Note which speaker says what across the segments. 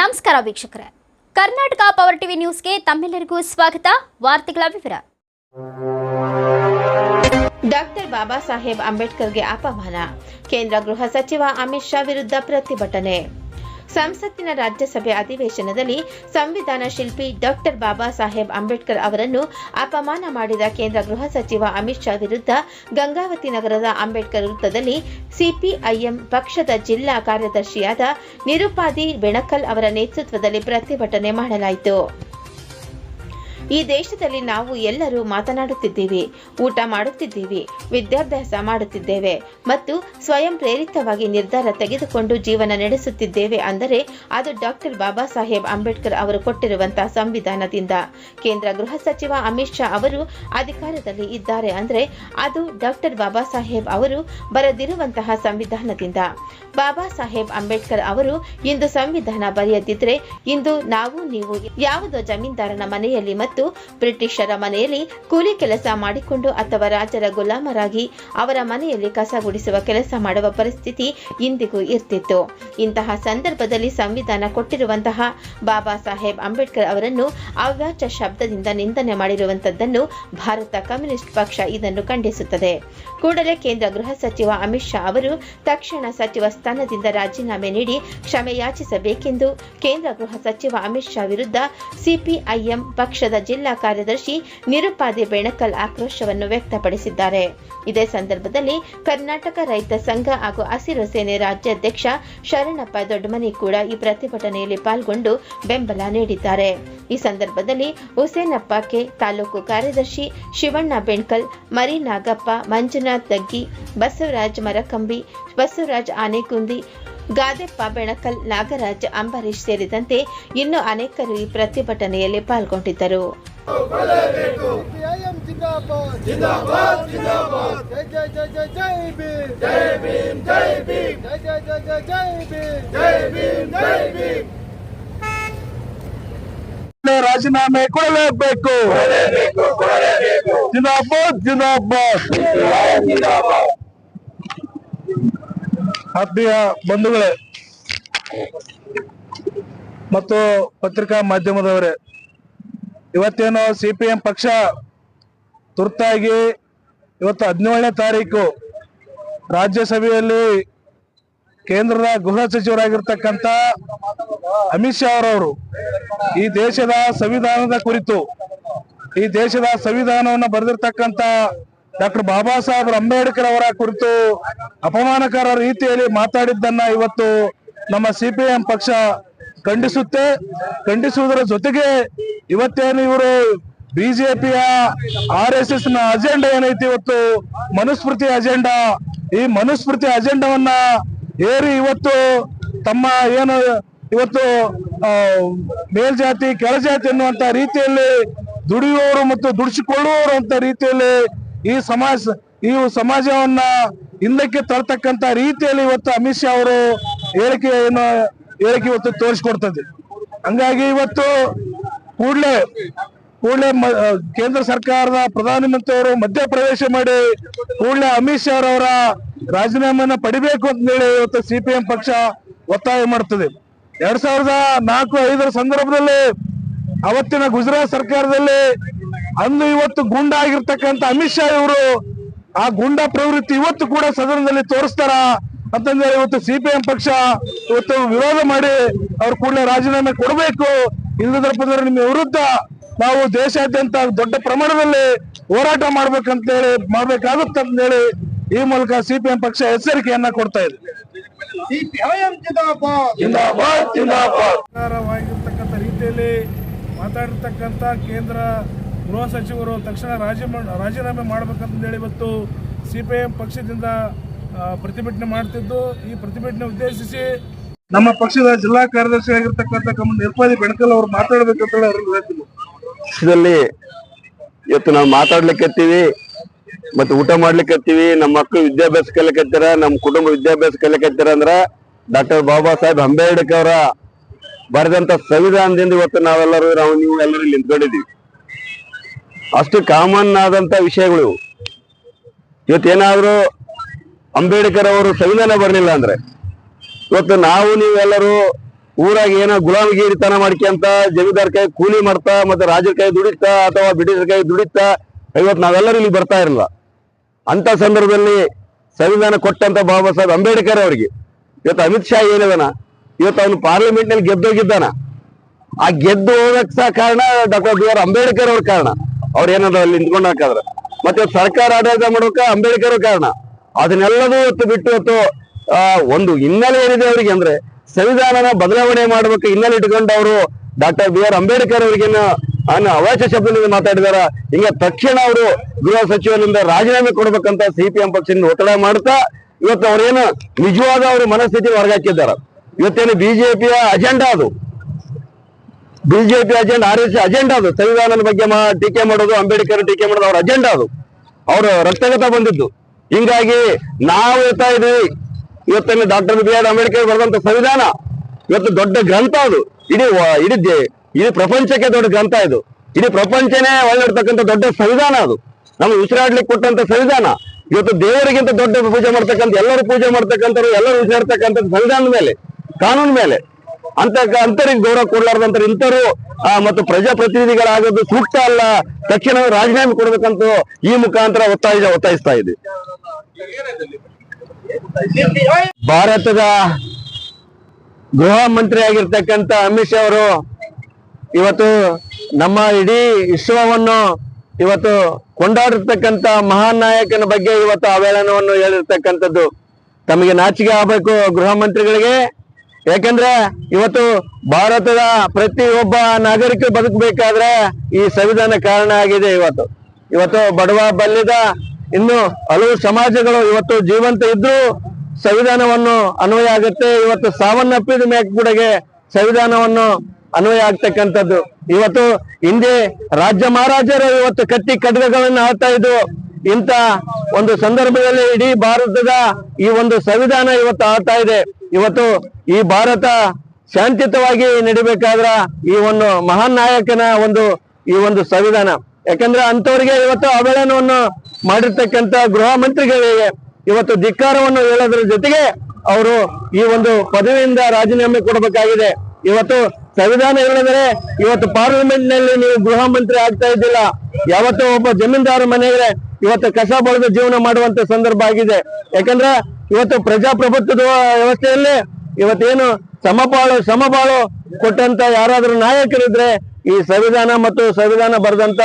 Speaker 1: ನಮಸ್ಕಾರ ವೀಕ್ಷಕರೇ. Karnataka power TV ನ್ಯೂಸ್ಗೆ ತಮ್ಮೆಲ್ಲರಿಗೂ ಸ್ವಾಗತ. ವಾರ್ತೆಗಳ ವಿವರ.
Speaker 2: ಡಾಕ್ಟರ್ ಬಾಬಾ ಸಾಹೇಬ್ ಅಂಬೇಡ್ಕರ್ಗೆ ಅಪಮಾನ. ಕೇಂದ್ರ ಗೃಹ ಸಚಿವ ಅಮಿತ್ ಶಾ ವಿರುದ್ಧ ಪ್ರತಿಭಟನೆ. ಸಂಸತ್ತಿನ ರಾಜ್ಯಸಭೆ ಅಧಿವೇಶನದಲ್ಲಿ ಸಂವಿಧಾನ ಶಿಲ್ಪಿ ಡಾಕ್ಟರ್ ಬಾಬಾ ಸಾಹೇಬ್ ಅಂಬೇಡ್ಕರ್ ಅವರನ್ನು ಅಪಮಾನ ಮಾಡಿದ ಕೇಂದ್ರ ಗೃಹ ಸಚಿವ ಅಮಿತ್ ಶಾ ವಿರುದ್ಧ ಗಂಗಾವತಿ ನಗರದ ಅಂಬೇಡ್ಕರ್ ವೃತ್ತದಲ್ಲಿ ಸಿಪಿಐಎಂ ಪಕ್ಷದ ಜಿಲ್ಲಾ ಕಾರ್ಯದರ್ಶಿಯಾದ ನಿರುಪಾದಿ ಬೆಣಕಲ್ ಅವರ ನೇತೃತ್ವದಲ್ಲಿ ಪ್ರತಿಭಟನೆ ಮಾಡಲಾಯಿತು. ಈ ದೇಶದಲ್ಲಿ ನಾವು ಎಲ್ಲರೂ ಮಾತನಾಡುತ್ತಿದ್ದೀವಿ, ಊಟ ಮಾಡುತ್ತಿದ್ದೀವಿ, ವಿದ್ಯಾಭ್ಯಾಸ ಮಾಡುತ್ತಿದ್ದೇವೆ ಮತ್ತು ಸ್ವಯಂ ಪ್ರೇರಿತವಾಗಿ ನಿರ್ಧಾರ ತೆಗೆದುಕೊಂಡು ಜೀವನ ನಡೆಸುತ್ತಿದ್ದೇವೆ ಅಂದರೆ ಅದು ಡಾಕ್ಟರ್ ಬಾಬಾ ಸಾಹೇಬ್ ಅಂಬೇಡ್ಕರ್ ಅವರು ಕೊಟ್ಟಿರುವಂತಹ ಸಂವಿಧಾನದಿಂದ. ಕೇಂದ್ರ ಗೃಹ ಸಚಿವ ಅಮಿತ್ ಶಾ ಅವರು ಅಧಿಕಾರದಲ್ಲಿ ಇದ್ದಾರೆ ಅಂದರೆ ಅದು ಡಾಕ್ಟರ್ ಬಾಬಾ ಸಾಹೇಬ್ ಅವರು ಬರೆದಿರುವಂತಹ ಸಂವಿಧಾನದಿಂದ. ಬಾಬಾ ಸಾಹೇಬ್ ಅಂಬೇಡ್ಕರ್ ಅವರು ಇಂದು ಸಂವಿಧಾನ ಬರೆಯದಿದ್ರೆ ಇಂದು ನಾವು ನೀವು ಯಾವುದೋ ಜಮೀನ್ದಾರನ ಮನೆಯಲ್ಲಿ ಮತ್ತು ಬ್ರಿಟಿಷರ ಮನೆಯಲ್ಲಿ ಕೂಲಿ ಕೆಲಸ ಮಾಡಿಕೊಂಡು ಅಥವಾ ರಾಜರ ಗುಲಾಮರಾಗಿ ಅವರ ಮನೆಯಲ್ಲಿ ಕಸ ಗುಡಿಸುವ ಕೆಲಸ ಮಾಡುವ ಪರಿಸ್ಥಿತಿ ಇಂದಿಗೂ ಇರ್ತಿತ್ತು. ಇಂತಹ ಸಂದರ್ಭದಲ್ಲಿ ಸಂವಿಧಾನ ಕೊಟ್ಟಿರುವಂತಹ ಬಾಬಾ ಸಾಹೇಬ್ ಅಂಬೇಡ್ಕರ್ ಅವರನ್ನು ಅವ್ಯಾಚ ಶಬ್ದದಿಂದ ನಿಂದನೆ ಮಾಡಿರುವಂತದ್ದನ್ನು ಭಾರತ ಕಮ್ಯುನಿಸ್ಟ್ ಪಕ್ಷ ಇದನ್ನು ಖಂಡಿಸುತ್ತದೆ. ಕೂಡಲೇ ಕೇಂದ್ರ ಗೃಹ ಸಚಿವ ಅಮಿತ್ ಶಾ ಅವರು ತಕ್ಷಣ ಸಚಿವ ಸ್ಥಾನದಿಂದ ರಾಜೀನಾಮೆ ನೀಡಿ ಕ್ಷಮೆ ಯಾಚಿಸಬೇಕೆಂದು ಕೇಂದ್ರ ಗೃಹ ಸಚಿವ ಅಮಿತ್ ಶಾ ವಿರುದ್ಧ ಸಿಪಿಐಎಂ ಪಕ್ಷದ ಜಿಲ್ಲಾ ಕಾರ್ಯದರ್ಶಿ ನಿರುಪಾದಿ ಬೆಣಕಲ್ ಆಕ್ರೋಶವನ್ನು ವ್ಯಕ್ತಪಡಿಸಿದ್ದಾರೆ. ಇದೇ ಸಂದರ್ಭದಲ್ಲಿ ಕರ್ನಾಟಕ ರೈತ ಸಂಘ ಹಾಗೂ ಹಸಿರು ಸೇನೆ ರಾಜ್ಯಾಧ್ಯಕ್ಷ ಶರಣಪ್ಪ ದೊಡ್ಡಮನಿ ಕೂಡ ಈ ಪ್ರತಿಭಟನೆಯಲ್ಲಿ ಪಾಲ್ಗೊಂಡು ಬೆಂಬಲ ನೀಡಿದ್ದಾರೆ. ಈ ಸಂದರ್ಭದಲ್ಲಿ ಹುಸೇನಪ್ಪ ಕೆ ತಾಲೂಕು ಕಾರ್ಯದರ್ಶಿ ಶಿವಣ್ಣ ಬೆಣಕಲ್ ಮರಿ ನಾಗಪ್ಪ ಮಂಜುನಾಥ್ ದಗ್ಗಿ, ಬಸವರಾಜ್ ಮರಕಂಬಿ, ಬಸವರಾಜ್ ಆನೆಗುಂದಿ ಗಾದೆಪ್ಪ ಬೆಣಕಲ್ ನಾಗರಾಜ್ ಅಂಬರೀಶ್ ಸೇರಿದಂತೆ ಇನ್ನು ಅನೇಕರು ಈ ಪ್ರತಿಭಟನೆಯಲ್ಲಿ ಪಾಲ್ಗೊಂಡಿದ್ದರು.
Speaker 3: ಸಿಪಿಐಎಂ ಜಿಂದಾಬಾದ್. ಜಿಂದಾಬಾದ್ ಜಿಂದಾಬಾದ್. ಜೈ ಜೈ ಜೈ ಜೈ ಜೈ ಭೀಮ್. ಜೈ ಭೀಮ್ ಜೈ ಭೀಮ್. ಜೈ ಜೈ ಜೈ ಜೈ ಜೈ ಭೀಮ್. ಜೈ ಭೀಮ್ ಜೈ ಭೀಮ್.
Speaker 4: ರಾಜೀನಾಮೆ ಕೊಡಲೇಬೇಕು. ಜಿಂದಾಬಾದ್ ಜಿಂದಾಬಾದ್. ಆತ್ಮೀಯ ಬಂಧುಗಳೇ, ಮತ್ತು ಪತ್ರಿಕಾ ಮಾಧ್ಯಮದವರೇ, ಇವತ್ತೇನು ಸಿ ಪಿ ಎಂ ಪಕ್ಷ ತುರ್ತಾಗಿ ಇವತ್ತು ಹದಿನೇಳನೇ ತಾರೀಕು ರಾಜ್ಯಸಭೆಯಲ್ಲಿ ಕೇಂದ್ರದ ಗೃಹ ಸಚಿವರಾಗಿರ್ತಕ್ಕಂಥ ಅಮಿತ್ ಶಾ ಅವರವರು ಈ ದೇಶದ ಸಂವಿಧಾನದ ಕುರಿತು, ಈ ದೇಶದ ಸಂವಿಧಾನವನ್ನು ಬರೆದಿರ್ತಕ್ಕಂಥ ಡಾಕ್ಟರ್ ಬಾಬಾ ಸಾಹೇಬ್ ಅಂಬೇಡ್ಕರ್ ಅವರ ಕುರಿತು ಅಪಮಾನಕರ ರೀತಿಯಲ್ಲಿ ಮಾತಾಡಿದ್ದನ್ನ ಇವತ್ತು ನಮ್ಮ ಸಿಪಿಎಂ ಪಕ್ಷ ಖಂಡಿಸುತ್ತೆ. ಖಂಡಿಸುವುದರ ಜೊತೆಗೆ ಇವತ್ತೇನು ಇವರು ಬಿಜೆಪಿಯ ಆರ್ ಎಸ್ ಎಸ್ನ ಅಜೆಂಡಾ ಏನೈತಿ ಇವತ್ತು? ಮನುಸ್ಮೃತಿ ಅಜೆಂಡಾ. ಈ ಮನುಸ್ಮೃತಿ ಅಜೆಂಡಾವನ್ನ ಏರಿ ಇವತ್ತು ತಮ್ಮ ಏನು ಇವತ್ತು ಮೇಲ್ಜಾತಿ, ಕೆಳಜಾತಿ ಅನ್ನುವಂತ ರೀತಿಯಲ್ಲಿ ದುಡಿಯುವವರು ಮತ್ತು ದುಡಿಸಿಕೊಳ್ಳುವವರು ಅಂತ ರೀತಿಯಲ್ಲಿ ಈ ಸಮಾಜ, ಈ ಸಮಾಜವನ್ನ ಹಿಂದಕ್ಕೆ ತರತಕ್ಕಂತ ರೀತಿಯಲ್ಲಿ ಇವತ್ತು ಅಮಿತ್ ಶಾ ಅವರು ಹೇಳಿಕೆಯನ್ನು, ಹೇಳಿಕೆ ಇವತ್ತು ತೋರಿಸ್ಕೊಡ್ತದೆ. ಹಂಗಾಗಿ ಇವತ್ತು ಕೂಡಲೇ ಕೂಡಲೇ ಕೇಂದ್ರ ಸರ್ಕಾರದ ಪ್ರಧಾನಮಂತ್ರಿ ಅವರು ಮಧ್ಯಪ್ರವೇಶ ಮಾಡಿ ಕೂಡಲೇ ಅಮಿತ್ ಶಾ ಅವರ ರಾಜೀನಾಮೆಯನ್ನ ಪಡಿಬೇಕು ಅಂತ ಹೇಳಿ ಇವತ್ತು ಸಿಪಿಎಂ ಪಕ್ಷ ಒತ್ತಾಯ ಮಾಡ್ತದೆ. ಎರಡ್ ಸಾವಿರದ ನಾಲ್ಕು ಐದರ ಸಂದರ್ಭದಲ್ಲಿ, ಅವತ್ತಿನ ಗುಜರಾತ್ ಸರ್ಕಾರದಲ್ಲಿ ಅಂದು ಇವತ್ತು ಗುಂಡ ಆಗಿರ್ತಕ್ಕಂಥ ಅಮಿತ್ ಶಾ ಇವರು ಆ ಗುಂಡ ಪ್ರವೃತ್ತಿ ಇವತ್ತು ಕೂಡ ಸದನದಲ್ಲಿ ತೋರಿಸ್ತಾರ ಅಂತಂದ್ರೆ ಇವತ್ತು ಸಿಪಿಎಂ ಪಕ್ಷ ಇವತ್ತು ವಿರೋಧ ಮಾಡಿ ಅವ್ರ ಕೂಡಲೇ ರಾಜೀನಾಮೆ ಕೊಡಬೇಕು. ಇಲ್ಲದ್ರ ಪಂದ್ರೆ ನಿಮ್ಮ ವಿರುದ್ಧ ನಾವು ದೇಶಾದ್ಯಂತ ದೊಡ್ಡ ಪ್ರಮಾಣದಲ್ಲಿ ಹೋರಾಟ ಮಾಡ್ಬೇಕಂತ ಹೇಳಿ ಮಾಡ್ಬೇಕಾಗುತ್ತೆ ಅಂತ ಹೇಳಿ ಈ ಮೂಲಕ ಸಿಪಿಎಂ ಪಕ್ಷ ಎಚ್ಚರಿಕೆಯನ್ನ ಕೊಡ್ತಾ ಇದೆ.
Speaker 3: ಸಿಪಿಐಎಂ ಜಿಂದಾಬಾದ್
Speaker 4: ಜಿಂದಾಬಾದ್. ಜಿಂದಾಬಾದ್
Speaker 5: ಸರ್ಕಾರವಾಗಿರ್ತಕ್ಕಂಥ ರೀತಿಯಲ್ಲಿ ಮಾತಾಡಿರ್ತಕ್ಕಂಥ ಕೇಂದ್ರ ಗೃಹ ಸಚಿವರು ತಕ್ಷಣ ರಾಜಿ ರಾಜೀನಾಮೆ ಮಾಡಬೇಕಂತಂದೇಳಿ ಇವತ್ತು ಸಿ ಪಿ ಎಂ ಪಕ್ಷದಿಂದ ಪ್ರತಿಭಟನೆ ಮಾಡ್ತಿದ್ದು. ಈ ಪ್ರತಿಭಟನೆ ಉದ್ದೇಶಿಸಿ
Speaker 4: ನಮ್ಮ ಪಕ್ಷದ ಜಿಲ್ಲಾ ಕಾರ್ಯದರ್ಶಿ ಆಗಿರ್ತಕ್ಕಂಥ ಕಮ್ಮ ನಿರ್ಪಾದಿ ಬೆಣಕಲ್ ಅವರು ಮಾತಾಡಬೇಕಂತ
Speaker 6: ಪಕ್ಷದಲ್ಲಿ ಇವತ್ತು ನಾವು ಮಾತಾಡ್ಲಿಕ್ಕೆ ಮತ್ತೆ ಊಟ ಮಾಡ್ಲಿಕ್ಕತ್ತೀವಿ ನಮ್ಮ ಮಕ್ಕಳು ವಿದ್ಯಾಭ್ಯಾಸ ಕಲಿಕತ್ತೀರ ನಮ್ಮ ಕುಟುಂಬ ವಿದ್ಯಾಭ್ಯಾಸ ಕಲಿಕತ್ತಾರ ಅಂದ್ರ ಡಾಕ್ಟರ್ ಬಾಬಾ ಸಾಹೇಬ್ ಅಂಬೇಡ್ಕರ್ ಅವರ ಬರೆದಂತ ಸಂವಿಧಾನದಿಂದ ಇವತ್ತು ನಾವೆಲ್ಲರೂ ನಾವು ನೀವು ಎಲ್ಲರೂ ಇಲ್ಲಿ ನಿಂತ್ಕೊಂಡಿದೀವಿ ಅಷ್ಟು ಕಾಮನ್ ಆದಂತ ವಿಷಯಗಳು. ಇವತ್ತೇನಾದ್ರೂ ಅಂಬೇಡ್ಕರ್ ಅವರು ಸಂವಿಧಾನ ಬರಲಿಲ್ಲ ಅಂದ್ರೆ, ಇವತ್ತು ನಾವು ನೀವೆಲ್ಲರೂ ಊರಾಗ ಏನೋ ಗುಲಾಮಗಿರಿತನ ಮಾಡ್ಕೊಂತ ಜಮೀದಾರ್ ಕೈ ಕೂಲಿ ಮಾಡ್ತಾ ಮತ್ತೆ ರಾಜರ ಕೈ ದುಡಿತಾ ಅಥವಾ ಬ್ರಿಟಿಷರ ಕೈ ದುಡಿತಾ, ಇವತ್ತು ನಾವೆಲ್ಲರೂ ಇಲ್ಲಿ ಬರ್ತಾ ಇರಲಿಲ್ಲ ಅಂತ ಸಂದರ್ಭದಲ್ಲಿ ಸಂವಿಧಾನ ಕೊಟ್ಟಂತ ಬಾಬಾ ಸಾಹೇಬ್ ಅಂಬೇಡ್ಕರ್ ಅವರಿಗೆ, ಇವತ್ತು ಅಮಿತ್ ಶಾ ಏನಿದಾನ, ಇವತ್ತು ಅವನು ಪಾರ್ಲಿಮೆಂಟ್ನಲ್ಲಿ ಗೆದ್ದೋಗಿದ್ದಾನ. ಆ ಗೆದ್ದು ಹೋಗಕ್ ಸಹ ಕಾರಣ ಡಾಕ್ಟರ್ ಬಿ ಆರ್ ಅಂಬೇಡ್ಕರ್ ಅವ್ರ ಕಾರಣ. ಅವ್ರ ಏನಾದ್ರು ಅಲ್ಲಿ ನಿಂತ್ಕೊಂಡಾಕಾದ್ರ ಮತ್ತೆ ಇವತ್ತು ಸರ್ಕಾರ ಆಡಳಿತ ಮಾಡೋಕ ಅಂಬೇಡ್ಕರ್ ಕಾರಣ. ಅದನ್ನೆಲ್ಲದೂ ಇವತ್ತು ಬಿಟ್ಟು ಆ, ಒಂದು ಹಿನ್ನೆಲೆ ಏನಿದೆ ಅವರಿಗೆ ಅಂದ್ರೆ ಸಂವಿಧಾನನ ಬದಲಾವಣೆ ಮಾಡ್ಬೇಕು ಹಿನ್ನೆಲೆ ಇಟ್ಕೊಂಡು ಅವರು ಡಾಕ್ಟರ್ ಬಿ ಆರ್ ಅಂಬೇಡ್ಕರ್ ಅವ್ರಿಗೇನು ಅವಾಚ್ಯ ಶಬ್ದದಿಂದ ಮಾತಾಡಿದಾರ. ಹಿಂಗ ತಕ್ಷಣ ಅವರು ಗೃಹ ಸಚಿವರಿಂದ ರಾಜೀನಾಮೆ ಕೊಡ್ಬೇಕಂತ ಸಿಪಿಎಂ ಪಕ್ಷದಿಂದ ಒತ್ತಡ ಮಾಡ್ತಾ ಇವತ್ತು ಅವ್ರೇನು ನಿಜವಾದ ಅವ್ರ ಮನಸ್ಥಿತಿ ಹೊರಗಾಕಿದ್ದಾರೆ. ಇವತ್ತೇನು ಬಿಜೆಪಿಯ ಅಜೆಂಡಾ ಅದು. BJP agenda R S agenda ಅದು. ಸಂವಿಧಾನದ ಬಗ್ಗೆ ಟೀಕೆ ಮಾಡೋದು, ಅಂಬೇಡ್ಕರ್ ಟೀಕೆ ಮಾಡೋದು ಅವ್ರ ಅಜೆಂಡಾ ಅದು. ಅವ್ರ ರಕ್ತಗತ ಬಂದಿದ್ದು. ಹಿಂಗಾಗಿ ನಾವು ಹೇಳ್ತಾ ಇದೀವಿ ಇವತ್ತೇನು ಡಾಕ್ಟರ್ ಬಿ ಆರ್ ಅಂಬೇಡ್ಕರ್ ಬರೆದಂತ ಸಂವಿಧಾನ ಇವತ್ತು ದೊಡ್ಡ ಗ್ರಂಥ ಅದು. ಇಡೀ ಇಡೀ ಇಡೀ ಪ್ರಪಂಚಕ್ಕೆ ದೊಡ್ಡ ಗ್ರಂಥ ಇದು. ಇಡೀ ಪ್ರಪಂಚನೇ ಒಳ್ಳೆಡ್ತಕ್ಕಂಥ ದೊಡ್ಡ ಸಂವಿಧಾನ ಅದು. ನಮ್ಗೆ ಉಸಿರಾಡ್ಲಿಕ್ಕೆ ಕೊಟ್ಟಂತ ಸಂವಿಧಾನ. ಇವತ್ತು ದೇವರಿಗಿಂತ ದೊಡ್ಡ ಪೂಜೆ ಮಾಡ್ತಕ್ಕಂಥ, ಎಲ್ಲರೂ ಪೂಜೆ ಮಾಡ್ತಕ್ಕಂಥವ್ರು, ಎಲ್ಲರೂ ಉಸಿರಾಡ್ತಕ್ಕಂಥ ಸಂವಿಧಾನದ ಮೇಲೆ, ಕಾನೂನು ಮೇಲೆ. ಅಂತ ಅಂತರಿಗೆ ಗೌರವ ಕೊಡ್ಲಾರ್ದಂತ ಇಂಥವ್ರು ಆ, ಮತ್ತು ಪ್ರಜಾಪ್ರತಿನಿಧಿಗಳಾಗೋದು ಸೂಕ್ತ ಅಲ್ಲ. ತಕ್ಷಣ ರಾಜೀನಾಮೆ ಕೊಡ್ಬೇಕಂತ ಈ ಮುಖಾಂತರ ಒತ್ತಾಯ ಒತ್ತಾಯಿಸ್ತಾ ಇದೆ. ಭಾರತದ ಗೃಹ ಮಂತ್ರಿ ಆಗಿರ್ತಕ್ಕಂಥ ಅಮಿತ್ ಶಾ ಅವರು ಇವತ್ತು ನಮ್ಮ ಇಡೀ ವಿಶ್ವವನ್ನು ಇವತ್ತು ಕೊಂಡಾಡಿರ್ತಕ್ಕಂಥ ಮಹಾನ್ ನಾಯಕನ ಬಗ್ಗೆ ಇವತ್ತು ಅವೇಳನವನ್ನು ಹೇಳಿರ್ತಕ್ಕಂಥದ್ದು. ತಮಗೆ ನಾಚಿಕೆ ಆಗಬೇಕು ಗೃಹ ಮಂತ್ರಿಗಳಿಗೆ. ಯಾಕಂದ್ರೆ ಇವತ್ತು ಭಾರತದ ಪ್ರತಿಯೊಬ್ಬ ನಾಗರಿಕ ಬದುಕಬೇಕಾದ್ರೆ ಈ ಸಂವಿಧಾನ ಕಾರಣ ಆಗಿದೆ ಇವತ್ತು. ಇವತ್ತು ಬಡವ ಬಲ್ಲಿದ ಇನ್ನು ಹಲವು ಸಮಾಜಗಳು ಇವತ್ತು ಜೀವಂತ ಇದ್ರೂ ಸಂವಿಧಾನವನ್ನು ಅನ್ವಯ ಆಗುತ್ತೆ. ಇವತ್ತು ಸಾವನ್ನಪ್ಪಿದ ಮ್ಯಾಕ್ ಕೂಡಗೆ ಸಂವಿಧಾನವನ್ನು ಅನ್ವಯ ಆಗ್ತಕ್ಕಂಥದ್ದು. ಇವತ್ತು ಹಿಂದೆ ರಾಜ್ಯ ಮಹಾರಾಜರು ಇವತ್ತು ಕತ್ತಿ ಖಡ್ಗಗಳನ್ನು ಆಡ್ತಾ ಇದ್ದು ಇಂಥ ಒಂದು ಸಂದರ್ಭದಲ್ಲಿ ಇಡೀ ಭಾರತದ ಈ ಒಂದು ಸಂವಿಧಾನ ಇವತ್ತು ಆಡ್ತಾ ಇದೆ. ಇವತ್ತು ಈ ಭಾರತ ಶಾಂತಿಯುತವಾಗಿ ನಡಿಬೇಕಾದ್ರ ಈ ಒಂದು ಮಹಾನ್ ನಾಯಕನ ಒಂದು ಈ ಒಂದು ಸಂವಿಧಾನ. ಯಾಕಂದ್ರೆ ಅಂತವರಿಗೆ ಇವತ್ತು ಅವೇಳನವನ್ನು ಮಾಡಿರ್ತಕ್ಕಂತ ಗೃಹ ಮಂತ್ರಿಗಳಿಗೆ ಇವತ್ತು ಧಿಕ್ಕಾರವನ್ನು ಹೇಳೋದ್ರ ಜೊತೆಗೆ ಅವರು ಈ ಒಂದು ಪದವಿಯಿಂದ ರಾಜೀನಾಮೆ ಕೊಡಬೇಕಾಗಿದೆ. ಇವತ್ತು ಸಂವಿಧಾನ ಹೇಳಿದರೆ ಇವತ್ತು ಪಾರ್ಲಿಮೆಂಟ್ನಲ್ಲಿ ನೀವು ಗೃಹ ಮಂತ್ರಿ ಆಗ್ತಾ ಇದ್ದಿಲ್ಲ. ಯಾವತ್ತೋ ಒಬ್ಬ ಜಮೀನ್ದಾರ ಮನೆಗೆ ಇವತ್ತು ಕಸ ಬಳಿದು ಜೀವನ ಮಾಡುವಂತ ಸಂದರ್ಭ ಆಗಿದೆ. ಯಾಕಂದ್ರೆ ಇವತ್ತು ಪ್ರಜಾಪ್ರಭುತ್ವದ ವ್ಯವಸ್ಥೆಯಲ್ಲಿ ಇವತ್ತೇನು ಸಮಪಾಳು ಸಮಬಾಳು ಕೊಟ್ಟಂತ ಯಾರಾದ್ರೂ ನಾಯಕರಿದ್ರೆ ಈ ಸಂವಿಧಾನ ಮತ್ತು ಸಂವಿಧಾನ ಬರೆದಂತ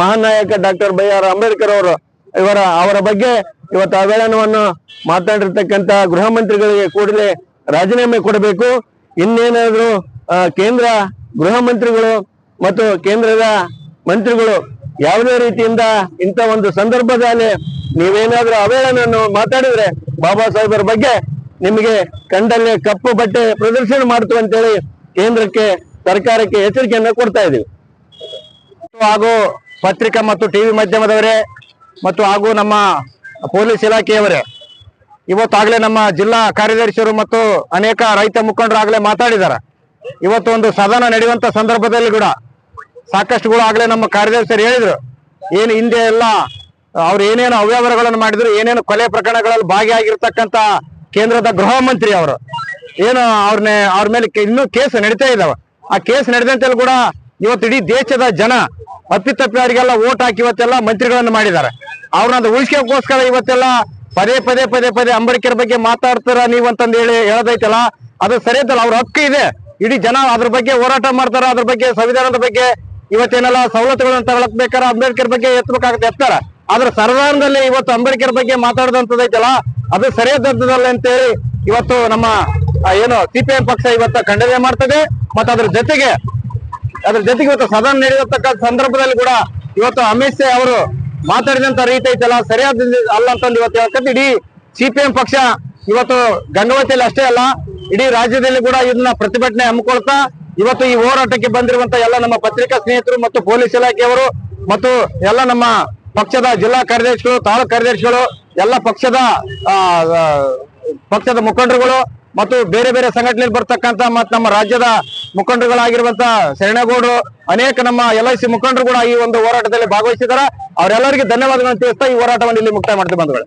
Speaker 6: ಮಹಾನ್ ನಾಯಕ ಡಾಕ್ಟರ್ ಬಿ ಆರ್ ಅಂಬೇಡ್ಕರ್ ಅವರು, ಇವರ, ಅವರ ಬಗ್ಗೆ ಇವತ್ತು ಅವೇಳನವನ್ನು ಮಾತಾಡಿರ್ತಕ್ಕಂತ ಗೃಹ ಮಂತ್ರಿಗಳಿಗೆ ಕೂಡಲೇ ರಾಜೀನಾಮೆ ಕೊಡಬೇಕು. ಇನ್ನೇನಾದ್ರೂ ಕೇಂದ್ರ ಗೃಹ ಮಂತ್ರಿಗಳು ಮತ್ತು ಕೇಂದ್ರದ ಮಂತ್ರಿಗಳು ಯಾವುದೇ ರೀತಿಯಿಂದ ಇಂಥ ಒಂದು ಸಂದರ್ಭದಲ್ಲಿ ನೀವೇನಾದ್ರೂ ಅವೇಳನನ್ನು ಮಾತಾಡಿದ್ರೆ ಬಾಬಾ ಸಾಹೇಬರ ಬಗ್ಗೆ ನಿಮಗೆ ಕಂಡಲ್ಲಿ ಕಪ್ಪು ಬಟ್ಟೆ ಪ್ರದರ್ಶನ ಮಾಡ್ತು ಅಂತೇಳಿ ಕೇಂದ್ರಕ್ಕೆ, ಸರ್ಕಾರಕ್ಕೆ ಎಚ್ಚರಿಕೆಯನ್ನು ಕೊಡ್ತಾ ಇದೀವಿ ಹಾಗೂ ಪತ್ರಿಕಾ ಮತ್ತು ಟಿವಿ ಮಾಧ್ಯಮದವರೇ ಮತ್ತು ಹಾಗೂ ನಮ್ಮ ಪೊಲೀಸ್ ಇಲಾಖೆಯವರೇ, ಇವತ್ತಾಗಲೇ ನಮ್ಮ ಜಿಲ್ಲಾ ಕಾರ್ಯದರ್ಶಿಯರು ಮತ್ತು ಅನೇಕ ರೈತ ಮುಖಂಡರು ಆಗಲೇ ಮಾತಾಡಿದ್ದಾರೆ. ಇವತ್ತು ಒಂದು ಸದನ ನಡೆಯುವಂತ ಸಂದರ್ಭದಲ್ಲಿ ಕೂಡ ಸಾಕಷ್ಟುಗಳು ಆಗಲೇ ನಮ್ಮ ಕಾರ್ಯದರ್ಶಿಯರು ಹೇಳಿದ್ರು, ಏನು ಹಿಂದೆ ಎಲ್ಲ, ಅವ್ರು ಏನೇನು ಅವ್ಯವಹಾರಗಳನ್ನು ಮಾಡಿದ್ರು, ಏನೇನು ಕೊಲೆ ಪ್ರಕರಣಗಳಲ್ಲಿ ಭಾಗಿಯಾಗಿರ್ತಕ್ಕಂತ ಕೇಂದ್ರದ ಗೃಹ ಮಂತ್ರಿ ಅವರು, ಏನು ಅವ್ರನ್ನ ಅವ್ರ ಮೇಲೆ ಇನ್ನೂ ಕೇಸ್ ನಡೀತಾ ಇದಾವೆ. ಆ ಕೇಸ್ ನಡೆದಂತೆಲ್ಲ ಕೂಡ ಇವತ್ತು ಇಡೀ ದೇಶದ ಜನ ಅಪ್ಪಿತಪ್ಪಿ ಅವರಿಗೆಲ್ಲ ಓಟ್ ಹಾಕಿ ಇವತ್ತೆಲ್ಲ ಮಂತ್ರಿಗಳನ್ನು ಮಾಡಿದ್ದಾರೆ. ಅವ್ರನ್ನ ಅದು ಉಳಿಸ್ಕೋಕ್ಕೋಸ್ಕರ ಇವತ್ತೆಲ್ಲ ಪದೇ ಪದೇ ಪದೇ ಪದೇ ಅಂಬೇಡ್ಕರ್ ಬಗ್ಗೆ ಮಾತಾಡ್ತಾರ ನೀವು ಅಂತಂದು ಹೇಳಿ ಹೇಳೋದೈತಲ್ಲ, ಅದು ಸರಿ ಅಂತಲ್ಲ, ಅವ್ರ ಹಕ್ಕು ಇದೆ. ಇಡೀ ಜನ ಅದ್ರ ಬಗ್ಗೆ ಹೋರಾಟ ಮಾಡ್ತಾರ, ಅದ್ರ ಬಗ್ಗೆ, ಸಂವಿಧಾನದ ಬಗ್ಗೆ ಇವತ್ತೇನೆಲ್ಲ ಸವಲತ್ತುಗಳನ್ನು ತಗೊಳಕ್ ಬೇಕಾದ್ರೆ ಅಂಬೇಡ್ಕರ್ ಬಗ್ಗೆ ಎತ್ತಬೇಕಾಗುತ್ತೆ, ಎತ್ತಾರ. ಆದ್ರೆ ಸಂವಿಧಾನದಲ್ಲಿ ಇವತ್ತು ಅಂಬೇಡ್ಕರ್ ಬಗ್ಗೆ ಮಾತಾಡದಂತದೈತಲ್ಲ ಅದು ಸರಿಯಾದದ್ದಲ್ಲ ಅಂತೇಳಿ ಇವತ್ತು ನಮ್ಮ ಏನು ಸಿಪಿಎಂ ಪಕ್ಷ ಇವತ್ತು ಖಂಡನೆ ಮಾಡ್ತದೆ. ಮತ್ತೆ ಅದ್ರ ಜೊತೆಗೆ ಅದ್ರ ಜೊತೆಗೆ ಇವತ್ತು ಸದನ ನಡೆಯತಕ್ಕ ಸಂದರ್ಭದಲ್ಲಿ ಕೂಡ ಇವತ್ತು ಅಮಿತ್ ಶಾ ಅವರು ಮಾತಾಡಿದಂತ ರೀತಿ ಐತಲ್ಲ ಸರಿಯಾದ ಅಲ್ಲ ಅಂತಂದು ಇವತ್ತು ಹೇಳ್ತದೆ ಇಡೀ ಸಿಪಿಎಂ ಪಕ್ಷ ಇವತ್ತು ಗಂಗಾವತಿಯಲ್ಲಿ ಅಷ್ಟೇ ಅಲ್ಲ, ಇಡೀ ರಾಜ್ಯದಲ್ಲಿ ಕೂಡ ಇದನ್ನ ಪ್ರತಿಭಟನೆ ಹಮ್ಮಿಕೊಳ್ತಾ ಇವತ್ತು ಈ ಹೋರಾಟಕ್ಕೆ ಬಂದಿರುವಂತ ಎಲ್ಲ ನಮ್ಮ ಪತ್ರಿಕಾ ಸ್ನೇಹಿತರು ಮತ್ತು ಪೊಲೀಸ್ ಇಲಾಖೆಯವರು ಮತ್ತು ಎಲ್ಲ ನಮ್ಮ ಪಕ್ಷದ ಜಿಲ್ಲಾ ಕಾರ್ಯದರ್ಶಿಗಳು, ತಾಲೂಕು ಕಾರ್ಯದರ್ಶಿಗಳು, ಎಲ್ಲ ಪಕ್ಷದ ಪಕ್ಷದ ಮುಖಂಡರುಗಳು ಮತ್ತು ಬೇರೆ ಬೇರೆ ಸಂಘಟನೆಯಲ್ಲಿ ಬರ್ತಕ್ಕಂತ ಮತ್ತು ನಮ್ಮ ರಾಜ್ಯದ ಮುಖಂಡರುಗಳಾಗಿರುವಂತ ಶರಣಗೌಡರು, ಅನೇಕ ನಮ್ಮ ಎಲ್ ಐ ಸಿ ಮುಖಂಡರು ಕೂಡ ಈ ಒಂದು ಹೋರಾಟದಲ್ಲಿ ಭಾಗವಹಿಸಿದ್ದಾರೆ. ಅವರೆಲ್ಲರಿಗೂ ಧನ್ಯವಾದಗಳನ್ನು ತಿಳಿಸ್ತಾ ಈ ಹೋರಾಟವನ್ನು ಇಲ್ಲಿ ಮುಕ್ತಾಯ ಮಾಡ್ತೀವಿ ಬಂಧುಗಳೇ.